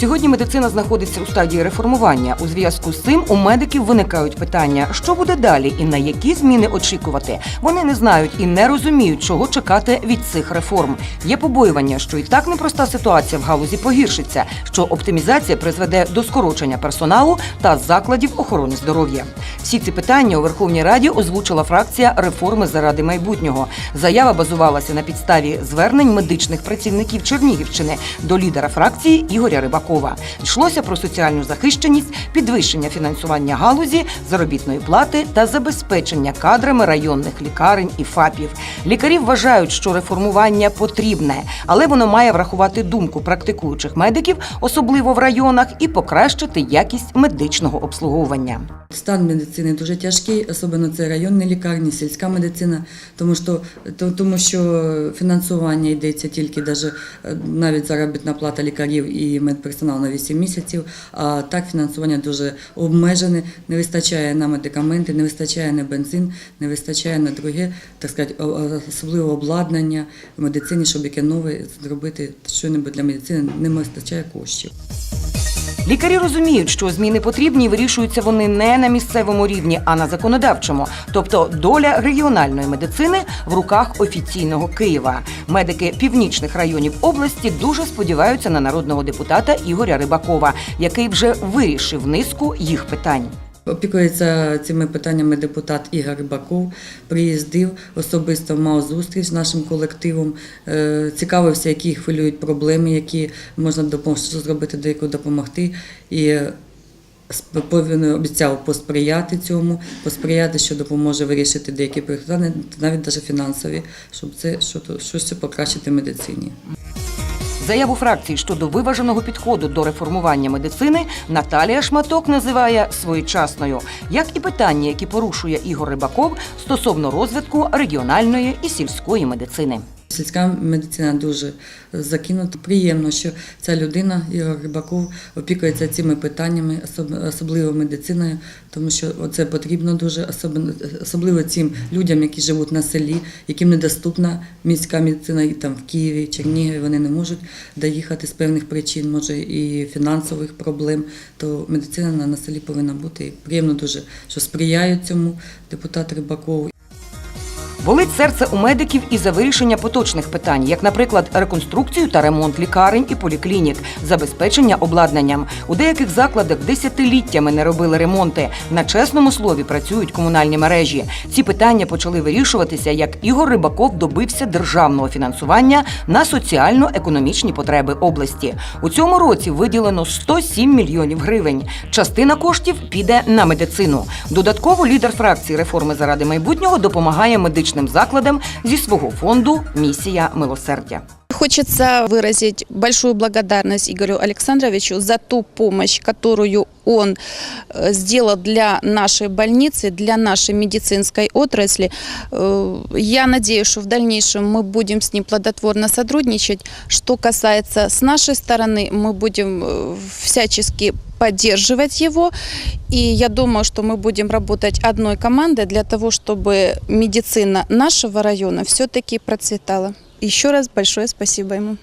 Сьогодні медицина знаходиться у стадії реформування. У зв'язку з цим у медиків виникають питання, що буде далі і на які зміни очікувати. Вони не знають і не розуміють, чого чекати від цих реформ. Є побоювання, що і так непроста ситуація в галузі погіршиться, що оптимізація призведе до скорочення персоналу та закладів охорони здоров'я. Всі ці питання у Верховній Раді озвучила фракція реформи заради майбутнього. Заява базувалася на підставі звернень медичних працівників Чернігівщини до лідера фракції Ігоря Рибакова. Йшлося про соціальну захищеність, підвищення фінансування галузі, заробітної плати та забезпечення кадрами районних лікарень і ФАПів. Лікарі вважають, що реформування потрібне, але воно має врахувати думку практикуючих медиків, особливо в районах, і покращити якість медичного обслуговування. Стан медицини дуже тяжкий, особливо це районні лікарні, сільська медицина, тому що, тому що фінансування йдеться тільки е, навіть заробітна плата лікарів і медперсоналу на 8 місяців, а так фінансування дуже обмежене, не вистачає на медикаменти, не вистачає на бензин, не вистачає на друге, так сказати, о- о- обладнання в медицині, щоб яке нове зробити що небудь для медицини, не вистачає коштів. Лікарі розуміють, що зміни потрібні і вирішуються вони не на місцевому рівні, а на законодавчому. Тобто доля регіональної медицини в руках офіційного Києва. Медики північних районів області дуже сподіваються на народного депутата Ігоря Рибакова, який вже вирішив низку їх питань. Опікується цими питаннями депутат Ігор Рибаков. Приїздив особисто мав зустріч з нашим колективом, е, цікавився, які хвилюють проблеми, які можна допомогти зробити, де яку допомогти. І повинен обіцяв посприяти цьому, посприяти, що допоможе вирішити деякі питання, навіть навіть фінансові, щоб це щось покращити в медицині. Заяву фракції щодо виваженого підходу до реформування медицини Наталія Шматок називає своєчасною, як і питання, які порушує Ігор Рибаков стосовно розвитку регіональної і сільської медицини. Сільська медицина дуже закинута. Приємно, що ця людина, Ігор Рибаков, опікується цими питаннями, особливо медициною, тому що це потрібно дуже, особливо, цим людям, які живуть на селі, яким недоступна міська медицина і там в Києві, Чернігові, вони не можуть доїхати з певних причин, може і фінансових проблем. То медицина на, на селі повинна бути. І приємно дуже, що сприяють цьому депутат Рибаков. Болить серце у медиків і за вирішення поточних питань, як, наприклад, реконструкцію та ремонт лікарень і поліклінік, забезпечення обладнанням. У деяких закладах десятиліттями не робили ремонти. На чесному слові працюють комунальні мережі. Ці питання почали вирішуватися, як Ігор Рибаков добився державного фінансування на соціально-економічні потреби області. У цьому році виділено 107 мільйонів гривень. Частина коштів піде на медицину. Додатково лідер фракції реформи заради майбутнього допомагає медичним закладам зі свого фонду Місія милосердя. Хочется выразить большую благодарность Игорю Александровичу за ту помощь, которую он э, сделал для нашей больницы, для нашей медицинской отрасли. Э, Я надеюсь, что в дальнейшем мы будем с ним плодотворно сотрудничать. Что касается с нашей стороны, мы будем э, всячески поддерживать его. И я думаю, что мы будем работать одной командой для того, чтобы медицина нашего района все-таки процветала. Еще раз большое спасибо ему.